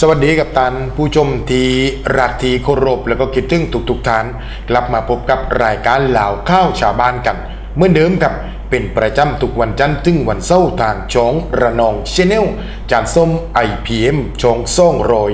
สวัสดีกับตันผู้ชมที่รักที่เคารพแล้วก็คิดถึงทุกๆท่านกลับมาพบกับรายการเหล่าข้าวชาวบ้านกันเหมื่อนเดิมกับเป็นประจำทุกวันจันทร์ถึงวันเสาร์ทางช่องระนองชแนลจานส้ม IPM ช่องซ่องรอย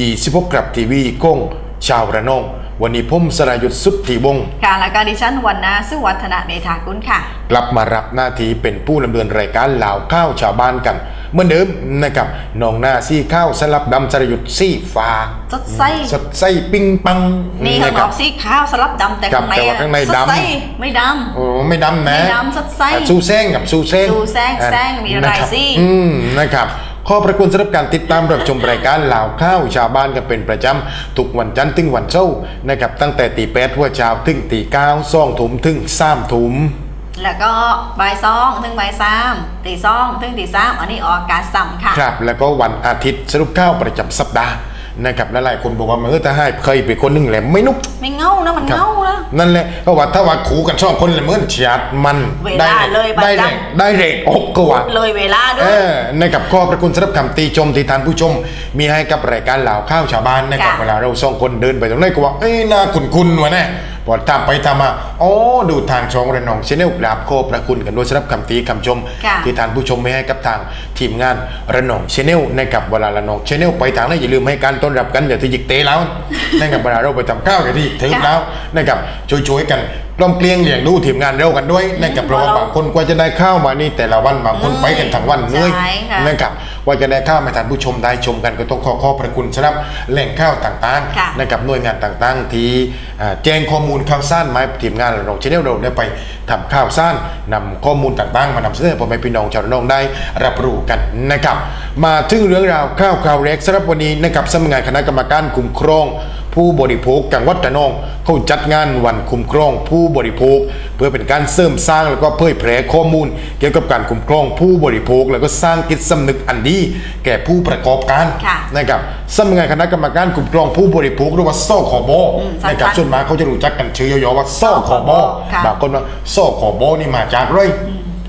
ยี่สิบหกกับทีวีกงชาวระนอง วันนี้ผมสรายุทธสุทธิวงศ์ค่ะและการดิฉันวันนาสุวัฒนาเมธากุลค่ะ กลับมารับหน้าที่เป็นผู้ดำเนินรายการเหล่าข้าวชาวบ้านกัน เหมื่อนเดิมนะครับน้องหน้าซี่ข้าวสลับดำสรยุทธซี่ฟ้าสดใสสดใสปิ้งปังนี่ข้างนอกสีขาวสลับดำแต่ครับข้างในแต่ว่าอะข้างในสดใสดำไม่ดโอ้ไม่ดำนะไม่ดำสดใสอะซูแซงกับซูแซงซูแซงอะแซงมีอะไรนะครับสิอืมนะครับขอประคุณสำหรับการติดตามรับชมรายการเหล่าข้าวชาวบ้านกันเป็นประจำทุกวันจันทร์ถึงวันเสาร์นะครับตั้งแต่ตีแปดหัวเช้าถึงตีเก้าซ่องถุมถึงสามถุมำ แล้วก็บ่ายสองถึงบ่ายสามตีสองถึงตีสามอันนี้ออกอากาศซ้ำค่ะ ครับแล้วก็วันอาทิตย์สรุปข้าวประจำสัปดาห์นะครับและหลายคนบอกว่าเมื่อถ้าให้เคยเป็นคนหนึ่งแหละไม่นุกไม่เงานะมันครับเงานะนั่นแหละเพราะว่าถ้าว่าขู่กันชอบคนละเหมือนฉาดมันเวลาเลยประได้จำเรกได้เรกอกก็ว่าเลยเวลาด้เอวยอนะครับขอบพระคุณสำหรับคำตีชมที่ท่านผู้ชม มีให้กับรายการเหล่าข้าวชาวบ้านนะครับค่ะเวลาเราสองคนเดินไปตรงไหนก็ว่าเอ้ยน่าคุ้นๆวะเนี่ย พอทำไปทำมาอ๋อดูทางช่องระนองชแนลกราบขอบพระคุณกันด้วยสำหรับคำตีคำชมค่ะที่ท่านผู้ชมไม่ให้กับทางทีมงานระนองชแนลนะครับเวลาระนองชแนลไปทางไหนอย่าลืมให้การต้อนรับกันอย่าที่จิกเตะแล้วนะครับเวลาเราไปทำข้าวอย่าที่ถึงแล้วนะครับช่วยๆกัน กล้อมเกลียงเลี้ยงดูทีมงานเร็วกันด้วยนะครับเพราะว่าบางคนกว่าจะได้ข้าวมานี่แต่ละวันบางคนไปกันทั้งวันเหนื่อยใช่ค่ะ นะครับว่าจะได้ข้าวมาท่านผู้ชมได้ชมกันก็ต้องขอขอบพระคุณสำหรับแหล่งข้าวต่างค่ะ ๆนะครับหน่วยงานต่างๆ ที่อ่าแจ้งข้อมูลข่าวสารมาให้ทีมงานเราชแนลเราได้ไปทำข่าวสารนำข้อมูลต่างๆ มานำเสนอพ่อแม่พี่น้องชาวระนองได้รับรู้กันนะครับมาถึงเรื่องราวข้าวข่าวแรกสำหรับวันนี้นะครับสำนักงานคณะกรรมการคุ้มครอง ผู้บริโภคจังหวัดระนอง เขาจัดงานวันคุ้มครองผู้บริโภค เพื่อเป็นการเสริมสร้างแล้วก็เผยแพร่ข้อมูล เกี่ยวกับการคุ้มครองผู้บริโภค แล้วก็สร้างจิตสำนึกอันดีแก่ผู้ประกอบการค่ะนะครับสำนักงานคณะกรรมการคุ้มครองผู้บริโภคหรือว่าสคบอืมสั้นๆนะครับส่วนมากเขาจะรู้จักกันชื่อย่อๆว่าสคบค่ะบางคนว่าสคบนี่มาจากไร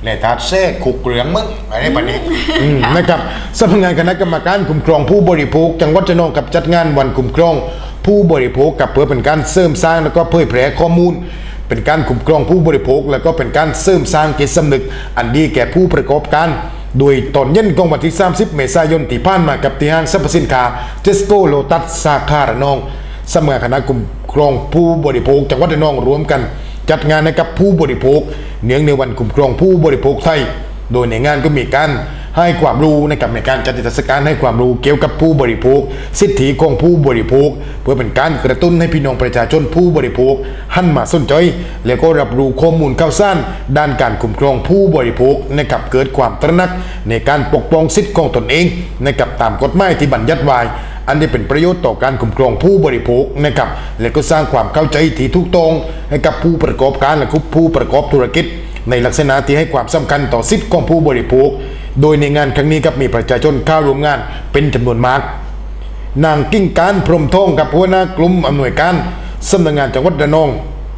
แหล่ตาแท้ขุกเหลืองมึงอะไรแบบนี้อืมนะครับสำนักงานคณะกรรมการคุ้มครองผู้บริโภค จังหวัดระนองกับจัดงานวันคุ้มครอง ผู้บริโภคกับเพื่อเป็นการเสริมสร้างแล้วก็เผยแพร่ข้อมูล เป็นการคุ้มครองผู้บริโภค แล้วก็เป็นการเสริมสร้างจิตสำนึก อันดีแก่ผู้ประกอบการโดยตอนเย็นของวันที่ 30 เมษายนที่ผ่านมากับที่ห้างสรรพสินค้าเทสโก้โลตัสสาขาระนองสำนักงานคณะคุ้มครองผู้บริโภคจังหวัดระนองรวมกัน จัดงานให้กับผู้บริโภค เนื่องในวันคุ้มครองผู้บริโภคไทย โดยในงานก็มีการให้ความรู้นะครับในการจัดนิทรรศการให้ความรู้เกี่ยวกับผู้บริโภค สิทธิของผู้บริโภค พื่อเป็นการกระตุ้นให้พี่น้องประชาชนผู้บริโภค หันมาสนใจ แล้วก็รับรู้ข้อมูลข่าวสารด้านการคุ้มครองผู้บริโภคนะครับเกิดความตระหนัก ในการปกป้องสิทธิของตนเองนะครับตามกฎหมายที่บัญญัติไว้อันนี้เป็นประโยชน์ต่อการคุ้มครองผู้บริโภคนะครับและก็สร้างความเข้าใจที่ถูกต้องให้กับผู้ประกอบการและผู้ประกอบธุรกิจ ในลักษณะที่ให้ความสำคัญต่อสิทธิของผู้บริโภค โดยในงานครั้งนี้ครับมีประชาชนเข้าร่วมงานเป็นจำนวนมาก นางกิ้งการพรหมทองกับหัวหน้ากลุ่มอำนวยการสำนักงานจังหวัดระนอง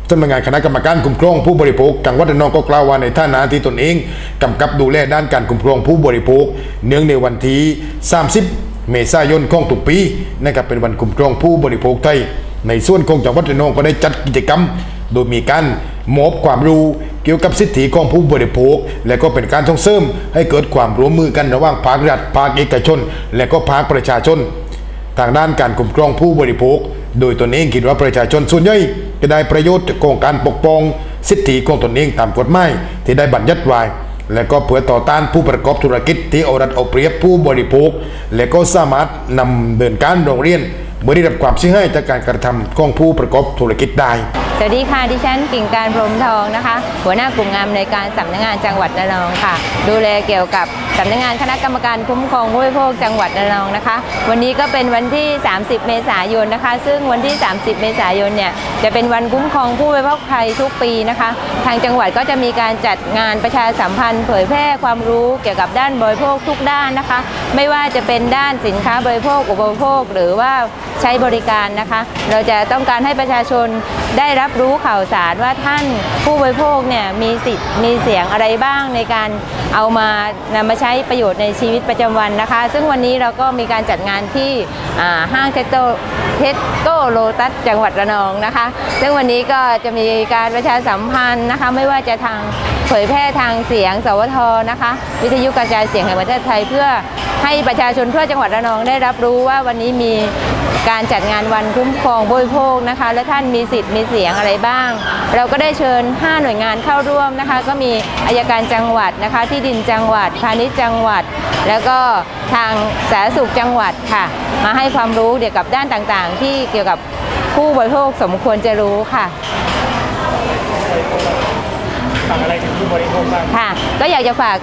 สำนักงานคณะกรรมการคุ้มครองผู้บริโภคจังหวัดระนองก็กล่าวว่าในฐานะที่ตนเองกำกับดูแลด้านการคุ้มครองผู้บริโภค เนื่องในวันที่ 30 เมษายนของทุกปีนะครับเป็นวันคุ้มครองผู้บริโภคไทย ในส่วนของจังหวัดระนองก็ได้จัดกิจกรรม โดยมีการมอบความรู้เกี่ยวกับสิทธิของผู้บริโภค และก็เป็นการส่งเสริมให้เกิดความร่วมมือกันระหว่างภาครัฐภาคเอกชน และก็ภาคประชาชน ทางด้านการคุ้มครองผู้บริโภค โดยตนเองคิดว่าประชาชนส่วนใหญ่จะได้ประโยชน์จากโครงการปกป้อง สิทธิของตนเองตามกฎหมายที่ได้บัญญัติไว้ และก็เพื่อต่อต้านผู้ประกอบธุรกิจที่เอารัดเอาเปรียบผู้บริโภค และก็สามารถนำเดินการโรงเรียน เมื่อได้รับความเสียหายจากการกระทำของผู้ประกอบธุรกิจได้ สวัสดีค่ะ ดิฉันกิ่งการพรหมทองนะคะ หัวหน้ากลุ่มงานในการสำนักงานจังหวัดระนองค่ะ ดูแลเกี่ยวกับสำนักงานคณะกรรมการคุ้มครองผู้บริโภคจังหวัดระนองนะคะ วันนี้ก็เป็นวันที่ 30 เมษายนนะคะ ซึ่งวันที่ 30 เมษายนเนี่ยจะเป็นวันคุ้มครองผู้บริโภคไทยทุกปีนะคะ ทางจังหวัดก็จะมีการจัดงานประชาสัมพันธ์ เผยแพร่ความรู้เกี่ยวกับด้านบริโภคทุกด้านนะคะ ไม่ว่าจะเป็นด้านสินค้าบริโภคอุปโภค หรือว่า ใช้บริการนะคะ เราจะต้องการให้ประชาชนได้รับรู้ข่าวสารว่าท่านผู้บริโภคเนี่ยมีสิทธิ์มีเสียงอะไรบ้างในการเอามานำมาใช้ประโยชน์ในชีวิตประจำวันนะคะ ซึ่งวันนี้เราก็มีการจัดงานที่ห้างเทสโตเทสโกโลตัสจังหวัดระนองนะคะ ซึ่งวันนี้ก็จะมีการประชาสัมพันธ์นะคะ ไม่ว่าจะทาง เผยแพร่ทางเสียง สวทนะคะ วิทยุกระจายเสียงแห่งประเทศไทย เพื่อให้ประชาชนทั่วจังหวัดระนองได้รับรู้ว่าวันนี้มีการจัดงานวันคุ้มครองผู้บริโภคนะคะ และท่านมีสิทธิ์มีเสียงอะไรบ้าง เราก็ได้เชิญ 5 หน่วยงานเข้าร่วมนะคะ ก็มีอายการจังหวัดนะคะ ที่ดินจังหวัด พาณิชย์จังหวัด แล้วก็ทางสาธารณสุขจังหวัดค่ะ มาให้ความรู้เกี่ยวกับด้านต่างๆ ที่เกี่ยวกับผู้บริโภคสมควรจะรู้ค่ะ ฝากอะไรถึงผู้บริโภคบ้างค่ะ ก็อยากจะฝาก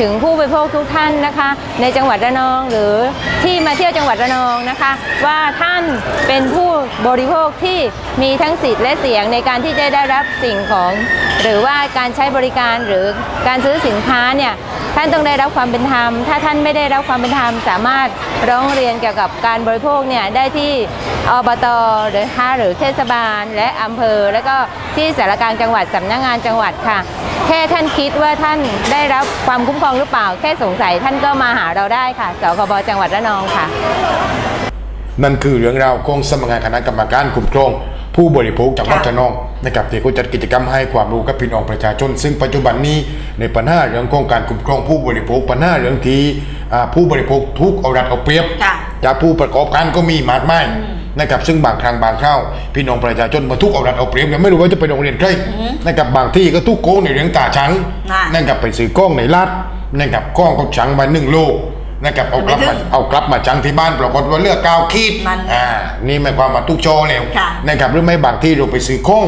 ถึงผู้บริโภคทุกท่านนะคะ ในจังหวัดระนองหรือที่มาเที่ยวจังหวัดระนองนะคะ ว่าท่านเป็นผู้บริโภคที่มีทั้งสิทธิ์และเสียงในการที่จะได้รับสิ่งของ หรือว่าการใช้บริการหรือการซื้อสินค้าเนี่ยท่านต้องได้รับความเป็นธรรม ถ้าท่านไม่ได้รับความเป็นธรรมสามารถร้องเรียนเกี่ยวกับการบริโภคเนี่ยได้ที่ อบตหรือค่าหรือเทศบาลและอำเภอ แล้วก็ที่สารกลางจังหวัดสำนักงานจังหวัดค่ะ แค่ท่านคิดว่าท่านได้รับความคุ้มครองหรือเปล่า แค่สงสัยท่านก็มาหาเราได้ค่ะสคบจังหวัดระนองค่ะ นั่นคือเรื่องราวของสำนักงานคณะกรรมการคุ้มครองผู้บริโภคจังหวัดระนองนะครับที่เขาจัดกิจกรรมให้ความรู้กับพี่น้องประชาชน ซึ่งปัจจุบันนี้ในปัญหาเรื่องของการคุ้มครองผู้บริโภคปัญหาเรื่องที่ ผู้บริโภคทุกข์เอารัดเอาเปรียบค่ะจากผู้ประกอบการก็มีมากมายนะครับซึ่งบางครั้งบางคราวพี่น้องประชาชนมาทุกข์เอารัดเอาเปรียบเนี่ยไม่รู้ว่าจะไปโรงเรียนใครนะครับบางที่ก็ทุกข์โกงในเรื่องตาชังน่ะนะครับไปซื้อกล้องในรัดนะครับกล้องก็ชังมาหนึ่งโลนะครับเอากลับไม่ถึมางเอากลับมาจังที่บ้านปรากฏว่าเลือกกาวขีดนั่นอ่านี่หมายความว่าทุกโชว์แล้วค่ะนะครับหรือไม่บางที่เราไปซื้อข้อง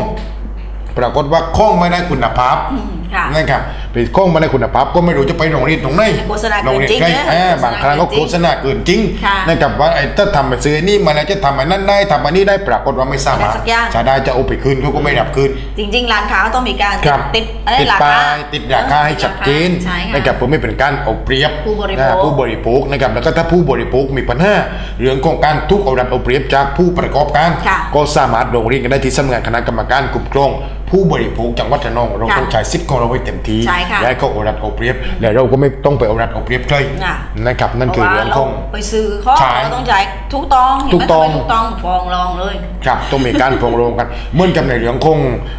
ปรากฏว่าข้องไม่ได้คุณภาพอืมค่ะนะครับ ไปข้องไม่ได้คุณภาพก็ไม่รู้จะไปโรงเรียนตรงไหนโฆษณาเกินโรงเรียนจริงใกล้นะอ่าโฆษณาบางครั้งก็เกินจริงโฆษณาเกินจริงค่ะนะครับว่าไอ้ถ้าทำไปซื้อนี่มาแล้วจะทำอันนั้นได้ทำอันนี้ได้ปรากฏว่าไม่สามารถไม่ได้สักอย่างจะได้จะเอาไปคืนเขาก็ไม่รับคืนจริง ๆ ร้านค้าก็ต้องมีการครับติดเอ้ยติดราป้าคายติดราคาให้ชัดเจนใช่ค่ะนะครับผมไม่เป็นการเอาเปรียบผู้บริโภคนะผู้บริโภคนะครับแล้วก็ถ้าผู้บริโภคมีปัญหาเรื่องของการทุกข์เอารัดเอาเปรียบจากผู้ประกอบการค่ะก็สามารถลงเรียนกันได้ที่สำนักงานคณะกรรมการกลุ่มกรองผู้บริโภคจังหวัดระนองเราค่ะต้องใช้สิทธิ์ของเราให้เต็มที่ใช่ค่ะและก็เอารัดเอาเปรียบและเราก็ไม่ต้องไปเอารัดเอาเปรียบใครน่ะนะครับนั่นคือเรื่องของไปซื้อข้อใช่เราต้องจ่ายทุกตองทุกตองเห็นไหมทุกตองฟองรองเลยครับต้องมีการปรองรองกันเหมือนกับในเรื่องของ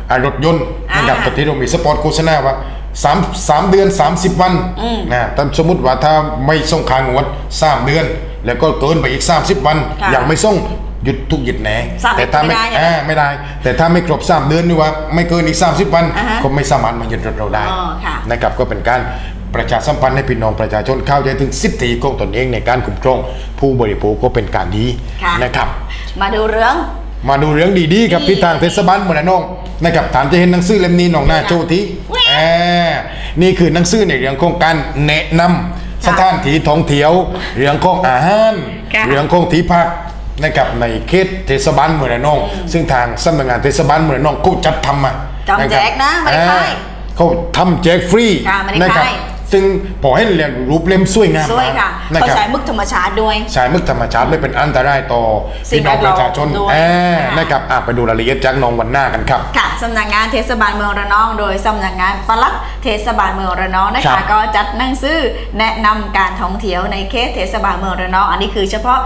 อ่ารถยนต์นะครับอ่าตอนที่เรามีสปอตโฆษณาว่าสามสามเดือน 30 วันอืมนะแต่สมมติว่าถ้าไม่ส่งคางวด3เดือน แล้วก็เกินไปอีก 30 วันค่ะยังไม่ส่ง หยุดทุกหยุดแหนสามแต่ถ้าไม่ได้ใช่ไหมอ่าไม่ได้ แต่ถ้าไม่ครบ3เดือนนี่ว่าไม่เกินอีก 30 วันอ่าฮะก็ไม่สามารถมายึดรถเราได้อ๋อค่ะ นะครับก็เป็นการประชาสัมพันธ์ให้พี่น้องประชาชนเข้าใจถึงสิทธิของตนเองในการคุ้มครองผู้บริโภคก็เป็นการดีค่ะนะครับ มาดูเรื่อง มาดูเรื่องดีๆกับที่ทางเทศบาลเมืองระนองนะครับฐานจะเห็นหนังสือเล่มนี้น้องหน้าโจทีอ่านี่คือหนังสือในเรื่องของการแนะนำสถานที่ท่องเที่ยว เรื่องของอาหาร ค่ะ เรื่องของที่พัก นะครับในเขตเทศบาลเมืองระนอง ซึ่งทางสำนักงานเทศบาลเมืองระนองก็จัดทำมาจำแจกนะไม่ได้อ่าขายเขาทำแจกฟรีค่ะไม่ได้นะครัขายซึ่งพอให้เรียนรูปเล่มสวยงามสวยค่ะนะเขาครับใช้มึกธรรมชาติด้วยใช้มึกธรรมชาติไม่เป็นอันตรายต่อสิ่พี่งน้องแวดล้อมประชาชนด้วยอ่าค่ะนะครับอะไปดูรายละเอียดจากน้องวันหน้ากันครับค่ะสำนักงานเทศบาลเมืองระนอง โดยสำนักงานปลัดเทศบาลเมืองระนองนะครัคะบก็จัดหนังสือแนะนำการท่องเที่ยวในเขตเทศบาลเมืองระนอง อันนี้คือเฉพาะ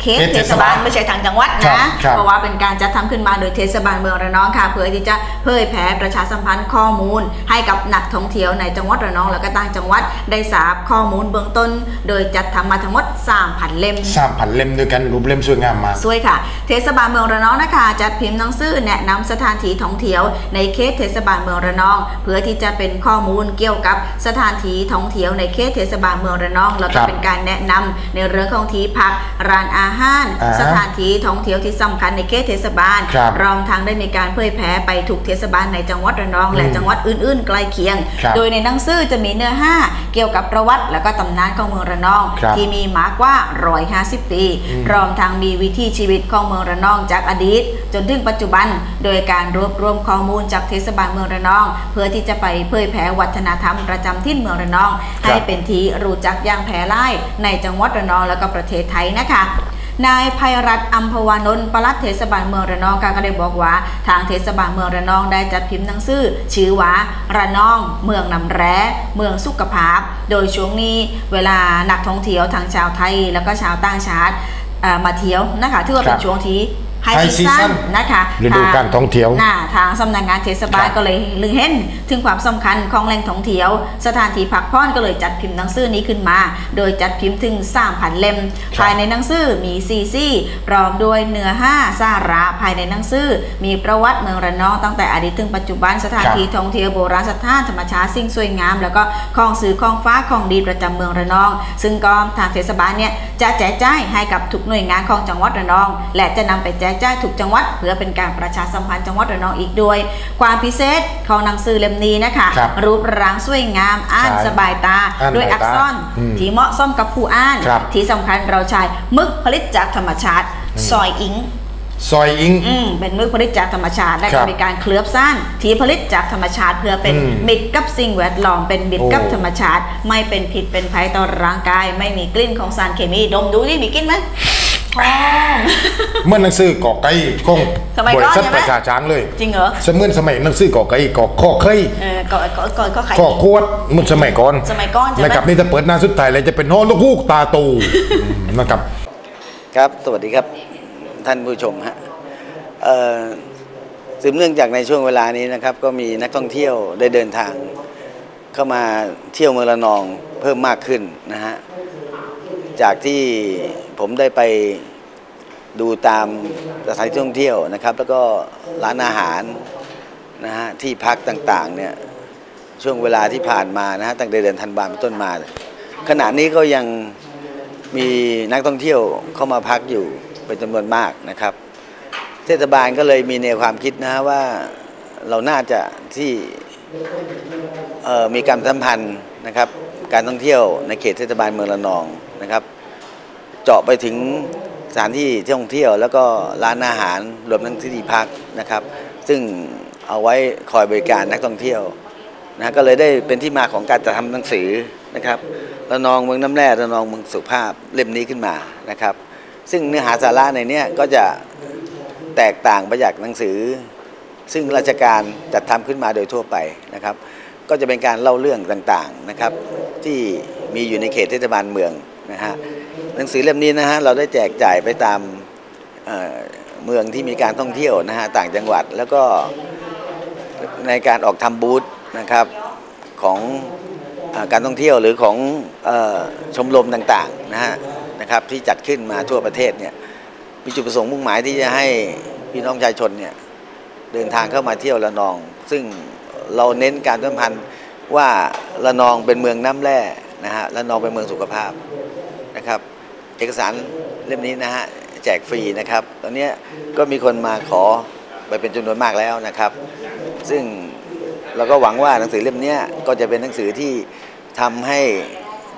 เขตเขตเทเทศศบาบาลลไม่ใช่ทางจังหวัดครันะบครับเพราะว่าเป็นการจัดทำขึ้นมาโดยเทศบาลเมืองระนองค่ะเพื่อที่จะเผยแพร่ประชาสัมพันธ์ข้อมูล ให้กับนักท่องเที่ยวในจังหวัดระนอง แล้วก็ต่างจังหวัดได้ทราบข้อมูลเบื้องต้น โดยจัดทำมาทั้งหมด3,000เล่มสามพันเล่มด้วยกันรูปเล่มสวยงามมากสวยค่ะ เทศบาลเมืองระนองนะคะจัดพิมพ์หนังสือแนะนำสถานที่ท่องเที่ยวในเขตเทศบาลเมืองระนอง เพื่อที่จะเป็นข้อมูลเกี่ยวกับสถานที่ท่องเที่ยวในเขตเทศบาลเมืองระนอง แล้วคก็รับเป็นการแนะนำในเรื่องของที่พักร้านอาหาร อ่าฮะสถานที่ท่องเที่ยวที่สำคัญในเขตเทศบาลครับรวมทั้งได้มีการเผยแพร่ไปถูกเทศบาลในจังหวัดระนอง และอืมจังหวัดอื่นๆ ใกล้เคียง ครับโดยในหนังสือจะมีเนื้อห้าเกี่ยวกับประวัติ และก็ตำนานของเมืองระนอง ครับที่มีมากกว่า 150 ปีพร้อมทั้งมีวิถีชีวิตของเมืองระนองจากอดีต จนถึงปัจจุบัน โดยการรวบรวมข้อมูลจากเทศบาลเมืองระนอง เพื่อที่จะไปเผยแผ่วัฒนธรรมประจำที่เมืองระนองครับให้เป็นที่รู้จักอย่างแพร่หลายในจังหวัดระนองและก็ประเทศไทยนะคะ นายภัยรัตน์อัมพวานนท์ปลัดเทศบาลเมืองระนองค่ะก็ได้บอกว่า ทางเทศบาลเมืองระนองได้จัดพิมพ์หนังสือชื่อว่าระนอง เมืองนำแร้เมืองสุขภาพ โดยช่วงนี้เวลานักท่องเที่ยวทั้งชาวไทย แล้วก็ชาวต่างชาติเอ่อมาเที่ยวนะคะถือว่าเป็ครันบช่วงที่ ไฮ High ซีซั่น season นะคะฤดูการท่องเที่ยวน่ะทางสำนักงานเทศบาลครับก็เลยลึงเห็น ถึงความสำคัญของแหล่งท่องเที่ยว สถานที่พักผ่อนก็เลยจัดพิมพ์หนังสือนี้ขึ้นมา โดยจัดพิมพ์ถึง3,000เล่ม ภายในหนังสือมีซีซีพร้อมด้วยเนื้อห้าสาระภายในหนังสือมีประวัติเมืองระนองตั้งแต่อดีตถึงปัจจุบันสถานที่ท่องเที่ยวโบราณสถานธรรมชาติสิ่งสวยงาม แล้วก็ของสื่อของฟ้าของดีประจำเมืองระนอง ซึ่งก็ทางเทศบาลเนี่ยจะแจกจ่ายให้กับทุกหน่วยงานของจังหวัดระนอง และจะนำไปแจกจ่ายทุกจังหวัด เพื่อเป็นการประชาสัมพันธ์จังหวัดระนองอีกด้วย ความพิเศษของหนังสือเล่มนี้นะคะครับรูปร่างสวยงามอ่านใช่สบายตาอ่านด้วยสบายตาอักษรอืมที่เหมาะสมกับผู้อ่านครับที่สำคัญเราใช้มึกผลิตจากธรรมชาติซอยอิงซอยอิงอืมเป็นมึกผลิตจากธรรมชาติและครัก็บมีการเคลือบซ่านที่ผลิตจากธรรมชาติ เพื่อเป็นอืมมิตรกับสิ่งแวดล้อมเป็นมิตรกับโอ้ธรรมชาติ ไม่เป็นผิดเป็นภัยต่อร่างกาย ไม่มีกลิ่นของสารเคมีดมดูนี่มีกลิ่นไหมหอม เมื่อหนังสือก่อไก่ของสมัยบก่ริอนษัทใช่ไหมประชาช้างเลยจริงเหรอเสมือนสมัยหนังสือก่อไก่ก่อข้อเคยเออก็ก็ก็ก็ขายข้อควดมันสมัยก่อนสมัยก่อนใช่ไหมนะครับนี่จะเปิดหน้าสุดท้ายเลยจะเป็นฮอลูกฮูกตาโตูอืมนะครับ ครับสวัสดีครับท่านผู้ชมฮะเอ่อสืบเนื่องจากในช่วงเวลานี้นะครับ ก็มีนักท่องเที่ยวได้เดินทาง เข้ามาเที่ยวเมืองระนองเพิ่มมากขึ้นนะฮะจากที่ ผมได้ไปดูตามสถานที่ท่องเที่ยวนะครับ แล้วก็ร้านอาหารนะฮะที่พักต่างๆเนี่ยช่วงเวลาที่ผ่านมานะฮะตั้งแต่เดือนธันวาคมเป็นต้นมา ขณะนี้ก็ยังมีนักท่องเที่ยวเข้ามาพักอยู่เป็นจำนวนมากนะครับ เทศบาลก็เลยมีแนวความคิดนะฮะว่าเราน่าจะที่มีการสัมพันธ์นะครับ การท่องเที่ยวในเขตเทศบาลเมืองระนองนะครับ เจาะไปถึงสถานที่ท่องเที่ยว แล้วก็ร้านอาหารรวมทั้งที่พักนะครับ ซึ่งเอาไว้คอยบริการนักท่องเที่ยวนะก็เลยได้เป็นที่มาของการจัดทำหนังสือนะครับระนองเมืองน้ำแร่ระนองเมืองสุภาพเล่มนี้ขึ้นมานะครับ ซึ่งเนื้อหาสาระในนี้ก็จะแตกต่างไปจากหนังสือ ซึ่งราชการจัดทำขึ้นมาโดยทั่วไปนะครับ ก็จะเป็นการเล่าเรื่องต่างๆนะครับ ที่มีอยู่ในเขตเทศบาลเมืองนะฮะ หนังสือเล่มนี้นะฮะเราได้แจกจ่ายไปตามเเมืองที่มีการท่องเที่ยวนะฮะต่างจังหวัดแล้วก็ในการออกทำบูธนะครับของอการท่องเที่ยวหรือของออชมรมต่างๆนะฮะนะครับที่จัดขึ้นมาทั่วประเทศเนี่ยมีจุดประสงค์มุ่งหมายที่จะให้พี่น้องประชาชนเนี่ยเดินทางเข้ามาเที่ยวระนอง ซึ่งเราเน้นการสัมพันธ์ว่าระนองเป็นเมืองน้ำแร่นะฮะระนองเป็นเมืองสุขภาพนะครับ เอกสารเล่มนี้นะฮะแจกฟรีนะครับ ตอนนี้ก็มีคนมาขอไปเป็นจำนวนมากแล้วนะครับ ซึ่งเราก็หวังว่าหนังสือเล่มนี้ก็จะเป็นหนังสือที่ทำให้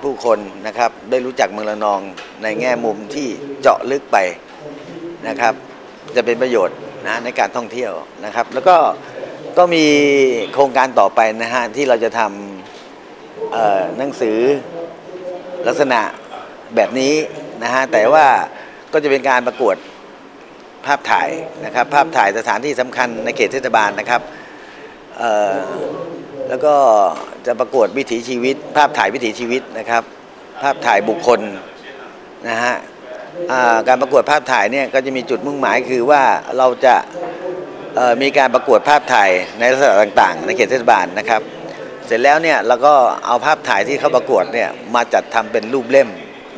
ผู้คนนะครับได้รู้จักเมืองระนองในแง่มุมที่เจาะลึกไปนะครับ จะเป็นประโยชน์นะในการท่องเที่ยวนะครับ แล้วก็ก็มีโครงการต่อไปนะฮะที่เราจะทำหนังสือลักษณะแบบนี้ นะฮะแต่ว่าก็จะเป็นการประกวดภาพถ่ายนะครับ ภาพถ่ายสถานที่สำคัญในเขตเทศบาลนะครับแล้วก็จะประกวดวิถีชีวิต ภาพถ่ายวิถีชีวิตนะครับ ภาพถ่ายบุคคลนะฮะการประกวดภาพถ่ายเนี่ยก็จะมีจุดมุ่งหมายคือว่าเราจะมีการประกวดภาพถ่ายในลักษณะต่างๆ ในเขตเทศบาลนะครับ เสร็จแล้วเนี่ยเราก็เอาภาพถ่ายที่เขาประกวดเนี่ยมาจัดทำเป็นรูปเล่ม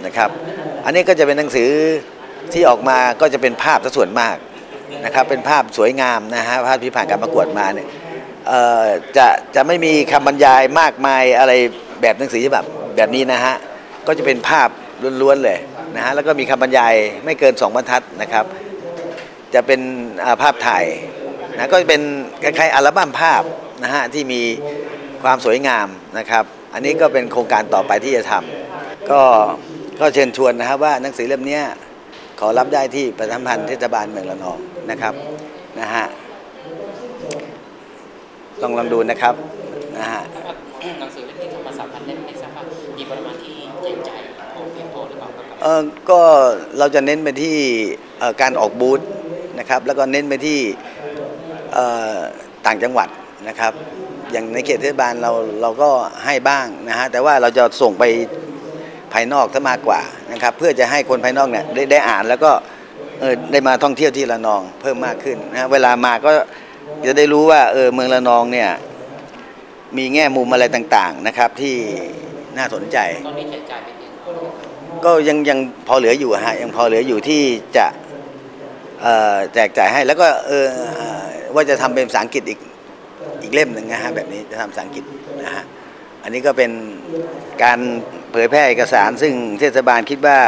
นะครับ อันนี้ก็จะเป็นหนังสือที่ออกมาก็จะเป็นภาพซะส่วนมากนะครับ เป็นภาพสวยงามนะฮะภาพที่ผ่านการประกวดมาเนี่ยเอ่อจะจะไม่มีคำบรรยายมากมายอะไรแบบหนังสือฉบับแบบนี้นะฮะก็จะเป็นภาพล้วนๆเลยนะฮะแล้วก็มีคำบรรยายไม่เกินสองบรรทัดนะครับ จะเป็นภาพถ่ายนะก็จะเป็นคล้ายๆอัลบั้มภาพนะฮะที่มีความสวยงามนะครับ อันนี้ก็เป็นโครงการต่อไปที่จะทำก็ ก็เชิญชวนนะครับว่าหนังสือเล่มเนี้ยขอรับได้ที่ประชาสัมพันธ์เทศบาลเมืองระนองนะครับนะฮะลองลองดูนะครับนะฮะหนังสือเล่มที่ทำมาสามพันเล่มไม่ทราบว่ามีปริมาณที่แจกจ่ายพอเพียงพอหรือเปล่าเออก็เราจะเน้นไปที่เอ่อการออกบูธนะครับ แล้วก็เน้นไปที่เอ่อต่างจังหวัดนะครับ อย่างในเขตเทศบาลเราเราก็ให้บ้างนะฮะแต่ว่าเราจะส่งไป ภายนอกซะมากกว่านะครับเพื่อจะให้คนภายนอกเนี่ยได้ได้อ่านแล้วก็เออได้มาท่องเที่ยวที่ระนองเพิ่มมากขึ้นนะฮะเวลามาก็จะได้รู้ว่าเออเมืองระนองเนี่ยมีแง่มุมอะไรต่างๆนะครับที่น่าสนใจก็ยังยังพอเหลืออยู่อะฮะยังพอเหลืออยู่ที่จะเอ่อแจกจ่ายให้แล้วก็เออเอ่อว่าจะทำเป็นภาษาอังกฤษอีกอีกเล่มหนึ่งนะฮะแบบนี้จะทำภาษาอังกฤษนะฮะอันนี้ก็เป็นการ เผยแพร่เอกสารซึ่งเทศบาลคิดว่า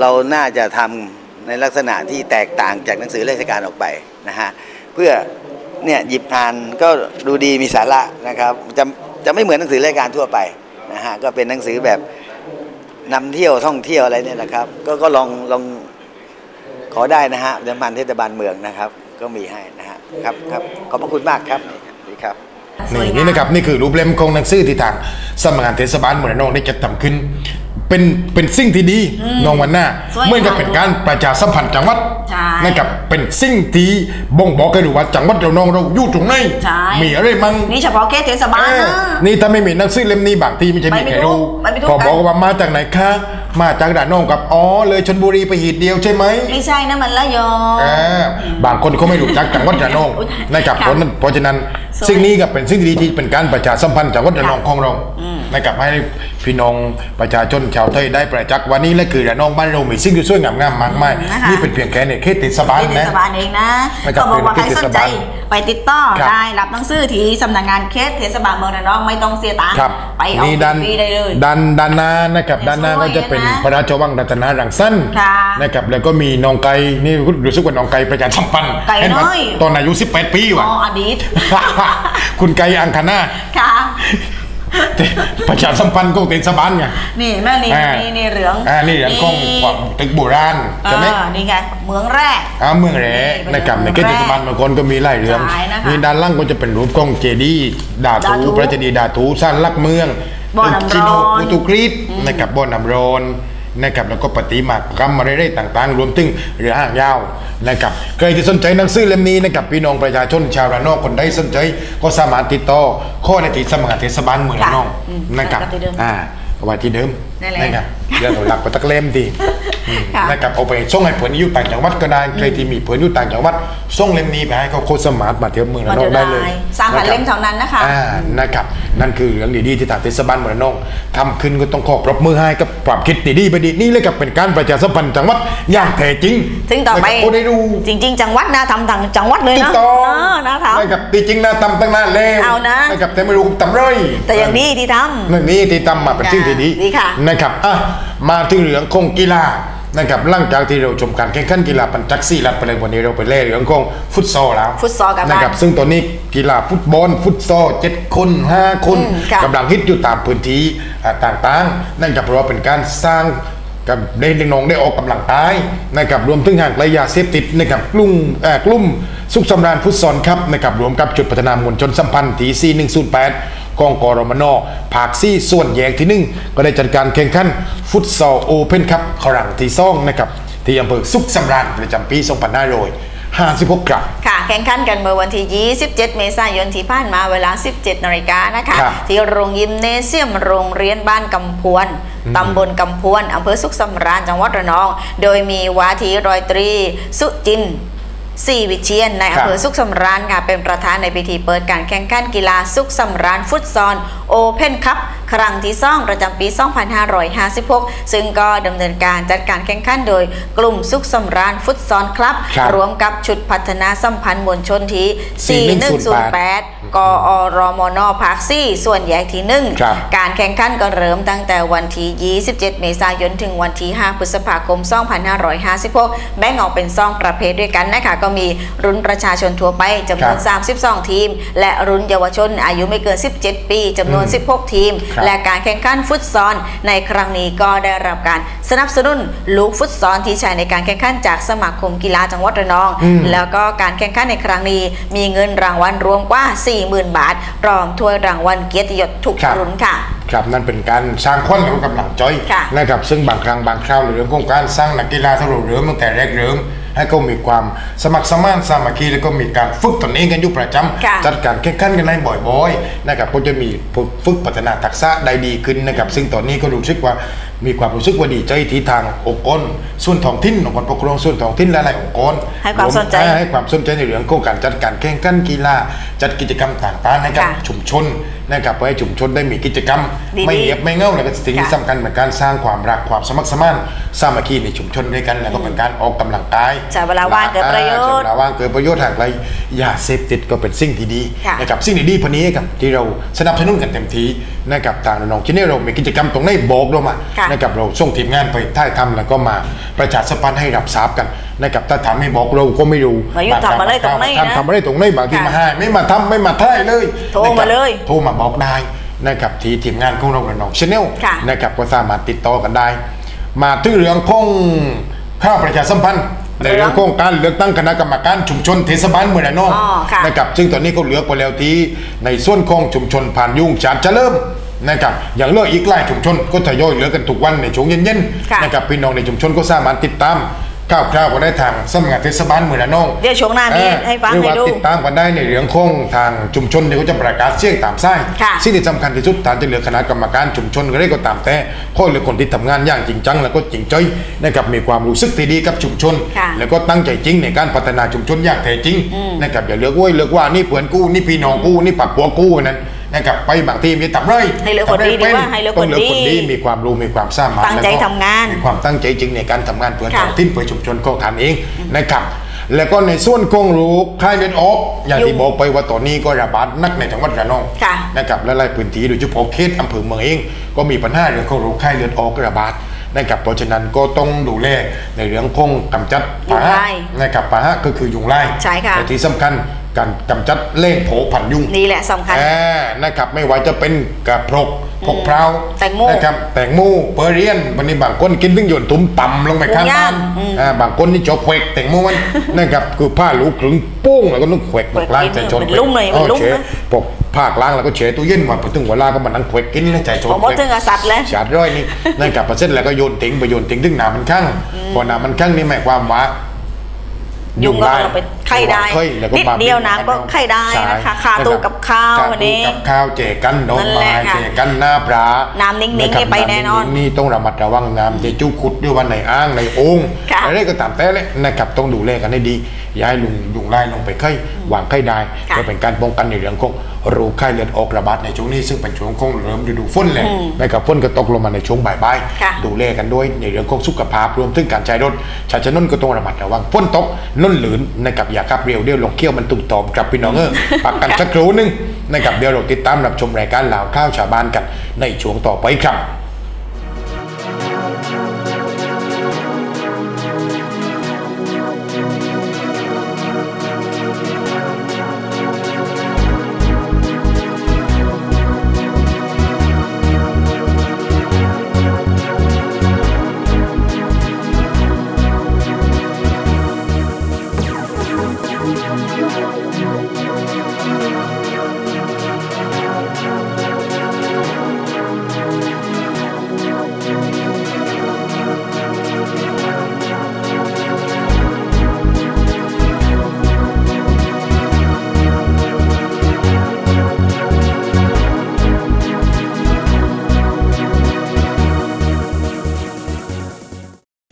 เราน่าจะทำในลักษณะที่แตกต่างจากหนังสือราชการออกไปนะฮะเพื่อเนี่ยหยิบอ่านก็ดูดีมีสาระนะครับจะจะไม่เหมือนหนังสือราชการทั่วไปนะฮะก็เป็นหนังสือแบบนำเที่ยวท่องเที่ยวอะไรเนี่ยนะครับ ก็ก็ลองลองขอได้นะฮะเดิมพันเทศบาลเมืองนะครับ ก็มีให้นะฮะครับครับขอบพระคุณมากครับ นี่นี่นะครับนี่คือรูปเล่มของหนังสือที่ทางสำนักงานเทศบาลเมืองระนองได้จัดทำขึ้น เป็นเป็นสิ่งที่ดีน้องวันหน้าสวยเหมื่อนกับเป็นการประชาสัมพันธ์จังหวัดใช่นะครับเป็นสิ่งที่บ่งบอกกันอยู่ว่าจังหวัดระนองเราอยู่ตรงไหนใช่ มีอะไรมั่ง นี่เฉพาะเขตเทศบาลเอนะอนี่ถ้าไม่มีหนังสือเล่มนี้บางทีไม่ใช่ไปมีไม่ใครถูรู้กไปไม่ถูกพอกันบอกว่ามาจากไหนคะ มาจากด่านนองกับอ๋อเลยชนบุรีไปหีดเดียวใช่ไหมไม่ใช่นะมันละยอง อ่าบางคนเขาไม่รู้จักจังหวัดระนองอุ๊ยนะครับค่ะ เพราะนั้นเพราะฉะนั้น สวยสิ่งนี้ก็เป็นสิ่งที่ดีที่เป็นการประชาสัมพันธ์จังหวัดระนองของเรานะครับให้พี่น้องประชาชนชาวไทยได้ประจักษ์วันนี้และคือระนองบ้านเรามีสิ่งที่สวยงามๆมากมายนะคะนี่เป็นเพียงแค่ในเขตเทศบาลที่เทนะศบาลเองนะนะครับก็บอกว่าใครสนใจเป็นเขตเทศบาลไปติดต่อครับได้รับหนังสือที่สำนักงานเขตเทศบาลเมืองระนองไม่ต้องเสียตังค์ครับไปเอานี่ด้านฟรีๆได้เลยด้านด้านหน้านะครับด้านหน้าสวยก็จะเป็นนะพระราชวังรัตนารังสั้นค่ะนะครับแล้วก็มีน้องไก่นี่รู้สึกว่าน้องไก่ประชาสัมพันธ์ไก่เห็นไหมน้อยตอนอายุ 18 ปีอ๋ว่ะออดีตคุณไก่อังคณาค่ะประชาสัมพันธ์ของเทศบาลไงนี่แม่นี่อ่านี่นี่เหลืองอ่านี่เหลืองของความตึกโบราณใช่ไหมอ่านี่ไงเมืองแรกอ่าเมืองแหลนี่นะครับในเป็นเขตเมืองเทศบาลบางคนก็มีหลายเรื่องใช่นะคะมีด้านล่างก็จะเป็นรูปของเจดีย์ดาดาทูทูพระเจดีย์ดาทูสร้างลักเมืองบ่อน้ำร้อนชิโนโปรตุกรีสนะครับบ่อน้ำร้อน นะครับแล้วก็ปฏิมากรรมอะไรได้ต่างๆ รวมถึงเรือห้างยาวนะครับใครที่สนใจหนังสือเล่มนี้นะครับพี่น้องประชาชนชาวระนองคนใดสนใจ ก็สามารถติดต่อข้อในติดสำนักงานเทศบาลเมืองระนองค่ะอืมนะครับแล้วก็ที่เดิมอ่าเอาไว้ที่เดิมนั่นแหละนะครับเดี๋ยวเราหลักไปตักเล่มดีอืมค่ะนะครับเอาไปส่งให้เพื่อนที่อยู่ต่างจังหวัดก็ได้ใครที่มีเพื่อนอยู่ต่างจังหวัดส่งเล่มนี้ไปให้เขาโคตรสมาร์ทมาเที่ยวเมืองระนองได้เลยสามพันนะครับเล่มเท่านั้นนะคะอ่านะครับ นั่นคือเรื่องดีๆที่ทางเทศบาลเมืองระนองทำขึ้นก็ต้องขอปรบมือให้กับความคิดดีๆไปดีนี่เลยกับเป็นการประชาสัมพันธ์จังหวัดอย่างแท้จริงซึ่งต่อไปนะครับโอ้ได้รู้จริง ๆ จังหวัดนะทำทางจังหวัดเลยถูนะกต้องเออนะทนะครับจริงๆนะทำตั้งนานแล้วเอานะนะครับแต่ไม่รู้ทำไรำแต่อย่างนี้ที่ทำนั่นนี่ที่ทำมาเป็นสิ่งที่ดีดีค่ะนะครับอะมาถึงเรื่องของกีฬา นะครับหลังจากที่เราชมการแข่งขันกีฬาปัญจักซี่รัดไปเลยวันนี้เราไปเล่เรื่องของฟุตซอลแล้วฟุตซอลกันบ้างนะครับซึ่งตอนนี้กีฬาฟุตบอลฟุตซอลเจ็ดคนห้าคนอืมค่ะกำลังฮิตอยู่ตามพื้นที่อ่าต่างๆนั่นก็เพราะว่าเป็นการสร้างกับได้น้องได้ออกกำลังกายนะครับรวมถึงห่างไกลยาเสพติดนะครับกลุ่มเอ่อกลุ่มสุขสำราญฟุตซอลครับนะครับรวมกับจุดพัฒนามวลชนสัมพันธ์ทีซี108 กองกรมนภาคซี่ส่วนแยกที่หนึ่งก็ได้จัดการแข่งขันฟุตซอลโอเพ่นคัพครั้งที่สองนะครับที่อำเภอสุขสำราญประจำปี2556ครับค่ะแข่งขันกันเมื่อวันที่ 27 เมษายนที่ผ่านมาเวลา 17 นาฬิกานะคะครับที่โรงยิมเนเซียมโรงเรียนบ้านกำพวนตำบลกำพวนอำเภอสุขสำราญจังหวัดระนอง โดยมีวาทีรอยตรี สุจินทร์ สี่วิเชียนในอำเภอสุขสำราญค่ะเป็นประธานในพิธีเปิดการแข่งขันกีฬาสุขสำราญฟุตซอลโอเพนคัพครั้งที่สองประจำปี 2556 ซึ่งก็ดำเนินการจัดการแข่งขันโดยกลุ่มสุขสำราญฟุตซอลคลับครับรวมกับชุดพัฒนาสัมพันธ์มวลชนที่ 4108 กอรมนภาคซี่ส่วนแยกที่หนึ่งครับการแข่งขันก็เริ่มตั้งแต่วันที่ 27 เมษายนถึงวันที่ 5 พฤษภาคม 2556 แบ่งออกเป็น 2 ประเภทด้วยกันนะคะก็มีรุ่นประชาชนทั่วไปจำนวนครับ32 ทีม และรุ่นเยาวชนอายุไม่เกิน 17 ปีจำนวน 16 ทีมครับและการแข่งขันฟุตซอลในครั้งนี้ก็ได้รับการสนับสนุนลูกฟุตซอลที่ใช้ในการแข่งขันจากสมาคมกีฬาจังหวัดระนองอืมแล้วก็การแข่งขันในครั้งนี้ มีเงินรางวัลรวมกว่า 40,000 บาทพร้อมถ้วยรางวัลเกียรติยศทุกครับรุ่นค่ะครับนั่นเป็นการสร้างคนหรือกำลังใจค่ะนะครับซึ่งบางครั้งบางคราวในเรื่องของการสร้างนักกีฬาที่เราเริ่มตั้งแต่แรกเริ่ม ให้เขามีความสมัครสมานสามัคคีแล้วก็มีการฝึกตนเองกันอยู่ประจำค่ะจัดการแข่งขันกันให้บ่อยๆนะครับก็จะมีฝึกพัฒนาทักษะได้ดีขึ้นนะครับซึ่งตอนนี้ก็รู้สึกว่ามีความรู้สึกว่าดีใจที่ทางองค์กรส่วนท้องถิ่นองค์กรปกครองส่วนท้องถิ่นและหลายองค์กรให้ความสนใจรวมให้ความสนใจในเรื่องของการจัดการแข่งขันกีฬาจัดกิจกรรมต่างๆให้กับค่ะชุมชนนะครับเพื่อให้ชุมชนได้มีกิจกรรมดีๆไม่เงียบไม่เหงาแล้วก็สิ่งที่ค่ะสำคัญเหมือนการสร้างความรักความสมัครสมานสามัคคีในชุมชนด้วยกันแล้วก็เป็นการออกกำลังกายใช้เวลาว่างเกิดประโยชน์ใช้เวลาว่างเกิดประโยชน์หากไรยาเสพติดก็เป็นสิ่งที่ดีค่ะนะครับสิ่งดีๆพวกนี้ครับที่เราสนับสนุนกันเต็มที่นะครับทางน้องๆที่นี่เรามีกิจกรรมตรงไหนบอกเรามาค่ะนะครับเราส่งทีมงานไปถ่ายทำแล้วก็มาประชาสัมพันธ์ให้รับทราบกันนะครับถ้าถามไม่บอกเราก็ไม่รู้ว่าอยู่ทำอะไรตรงไหนนะทำอะไรตรงไหนบางทีค่ะมาให้ไม่มาทำไม่มาถ่ายเลยโทรมาเลยโทรมาบอกได้นะครับที่ทีมงานของเราระนองชาแนลค่ะนะครับก็สามารถติดต่อกันได้ มาถึงเรื่องของข้าวประชาสัมพันธ์ในเรื่องของการเลือกตั้งคณะกรรมการชุมชนเทศบาลเมืองระนองอ๋อค่ะนะครับซึ่งตอนนี้เขาเหลือกไปแล้วที่ในส่วนของชุมชนผ่านยุ่งชาติเจะเริ่ม นะครับอย่างเลือกอีกหลายชุมชนก็ทยอยเหลือกันทุกวันในช่วงเย็นค่ะๆนะครับพี่น้องในชุมชนก็สามารถติดตามข่าวคราวก็ได้ทางสำนักงานเทศบาลเมืองระนองเดี๋ยวช่วงหน้ามีเออให้ฟังเรียกให้ว่าดูติดตามกันได้ในเรื่องของทางชุมชนที่เขาจะประกาศเสียงตามไส้ค่ะสิ่งที่สำคัญที่สุดทางจะเหลือคณะกรรมการชุมชนก็ได้ก็ตามแต่ข้อเหลือคนที่ทำงานอย่างจริงจังแล้วก็จริงใจนะครับมีความรู้สึกที่ดีกับชุมชนค่ะแล้วก็ตั้งใจจริงในการพัฒนาชุมชนอย่างแท้จริงนะครับอย่าเลือกเว้ยเลือกว่านี่เพื่อนกู้นี่พี่น้องกู้นี่ปักปัวกู้นั้น นะครับไปบางทีมีทำไรให้เลือกคนดีดีกว่าให้เลือกต้องเลือกคคนนดีดีมีความรู้มีความสามารถตั้งใจแล้วก็ทำงาน มีความตั้งใจจริงในการทำงานเพื่อค่ะท้องถิ่นเพื่อชุมชนของท่านเองนะครับแล้วก็ในส่วนของโรคไข้เลือดออกอย่างที่ยุ่งบอกไปว่าตอนนี้ก็ระบาดหนักในจังหวัดระนองค่ะนะครับและหลายพื้นที่โดยเฉพาะเขตอำเภอเมืองเอง ก็มีปัญหาเรื่องของโรคไข้เลือดออกระบาดนะครับเพราะฉะนั้นก็ต้องดูแลในเรื่องของกำจัดยุงปะลายนะครับปะฮะก็คือยุงลายใช่ค่ะแต่ที่สำคัญ การกำจัดเล่งโผพันยุงนี่แหละสำคัญอ่านะครับไม่ว่าจะเป็นกระพรกพกเพราแตงโมนะครับแตงโมเปอร์เรียนวันนี้บางคนกินถึงหย่นตุ้มต่ำลงไปข้างหมูย่าบ้างนอืมอ่าบางคนนี่จอแขวกแตงโมมันนะครับคือผ้าลูกครึ่งโป้งแล้วก็ต้องแขวกแขวกล้างกินใจชนเหมือนลุ่มเลยเหมือนลุ่มเฉนะพวกภาคล้างแล้วก็เฉตู้เย็นว่าพอถึงเวลาก็มานั่งแขวกกินแล้วใจชนผมว่าถึงกับสัตว์เลยชาดร้อยนี่นะครับพอเสร็จแล้วก็โยนทิ้งไปโยนทิ้งถึงหนามันข้างพอหนามันข้างนี่หมายความว่ายุงก็เราไปไข่ได้ไข่แล้วก็นิดมาเดียวน้ำก็ไข่ได้ใช่นะคะคาตู้กับข้าวควันนี้ตู้กับข้าวเจกันดอกนั่นแหไม้ละค่ะเจกันหน้าปลาน้ำนิ่งๆะครับนี่ไปแน่นอนำงๆนี่ต้องระมัดระวังน้ำเจจุขุดด้วยวันในอ่างในโอ่งค่ะอะไรก็ตามแต่เลยนะครับต้องดูแลกันให้ดีอย่าให้ลุงยุงไล่ลงไปไข่วางไข่ได้ค่ะก็เป็นการป้องกันในเรื่องของโรคไข้เลือดออกระบาดในช่วงนี้ซึ่งเป็นช่วงของเริ่มฤดูฝนแหละนะครับฝนก็ตกลงมาในช่วงบ่ายค่ะๆดูแลกันด้วยในเรื่องของสุขภาพรวมถึงการใช้รถชาชนนก็ต้องระมัดระวังฝนตกนุ่นหลืนนะครับอย่าขับเร็วเดี๋ยวลงเขี้ยวมันตุ่มตอมกลับพี่น้องเออปักกันสักครู่หนึงนะครับเดี๋ยวเราติดตามรับชมรายการลาวข้าวชาวบ้านกันในช่วงต่อไปครับ